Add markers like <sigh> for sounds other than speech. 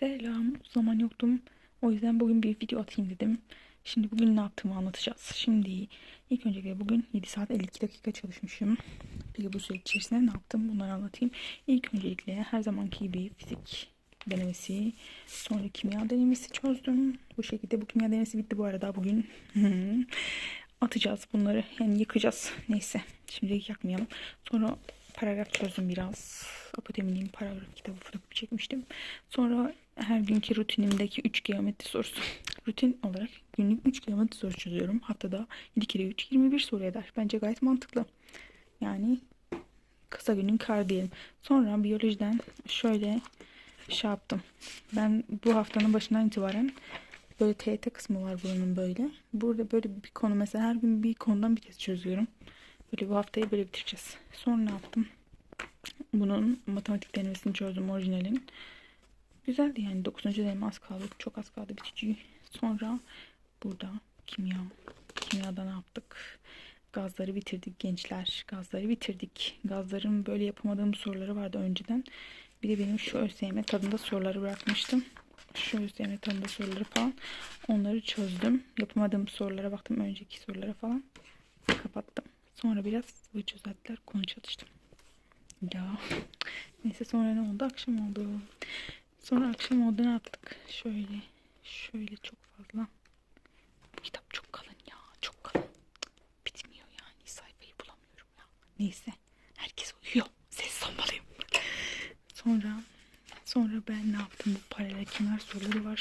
Selam. Zaman yoktum. O yüzden bugün bir video atayım dedim. Şimdi bugün ne yaptığımı anlatacağız. Şimdi ilk öncelikle bugün 7 saat 52 dakika çalışmışım. Peki bu süre içerisinde ne yaptım bunları anlatayım. İlk öncelikle her zamanki gibi fizik denemesi, sonra kimya denemesi çözdüm. Bu şekilde bu kimya denemesi bitti bu arada bugün. <laughs> Atacağız bunları yani yıkacağız. Neyse şimdilik yakmayalım. Sonra paragraf çözdüm biraz. Apoteminin paragraf kitabı fotokopi çekmiştim. Sonra her günkü rutinimdeki 3 geometri sorusu. <laughs> Rutin olarak günlük 3 geometri sorusu çözüyorum. Haftada 7 kere 3 21 soru eder. Bence gayet mantıklı. Yani kısa günün kar diyelim. Sonra biyolojiden şöyle şey yaptım. Ben bu haftanın başından itibaren böyle TYT kısmı var bunun böyle. Burada böyle bir konu mesela her gün bir konudan bir test çözüyorum. Böyle bu haftayı böyle bitireceğiz. Sonra ne yaptım? Bunun matematik denemesini çözdüm orijinalin. Güzeldi yani 9. deneme az kaldı. Çok az kaldı biticiyi. Sonra burada kimya. Kimyada ne yaptık? Gazları bitirdik gençler. Gazları bitirdik. Gazların böyle yapamadığım soruları vardı önceden. Bir de benim şu ÖSYM tadında soruları bırakmıştım. Şu ÖSYM tadında soruları falan. Onları çözdüm. Yapamadığım sorulara baktım. Önceki sorulara falan. Kapattım. Sonra biraz bu çözeltiler konu çalıştım. Ya. Neyse sonra ne oldu? Akşam oldu. Sonra akşam oldu ne yaptık? Şöyle. Şöyle çok fazla. Bu kitap çok kalın ya. Çok kalın. Bitmiyor yani. Sayfayı bulamıyorum ya. Neyse. Herkes uyuyor. Ses olmalıyım. Sonra sonra ben ne yaptım? Bu paralel kenar soruları var.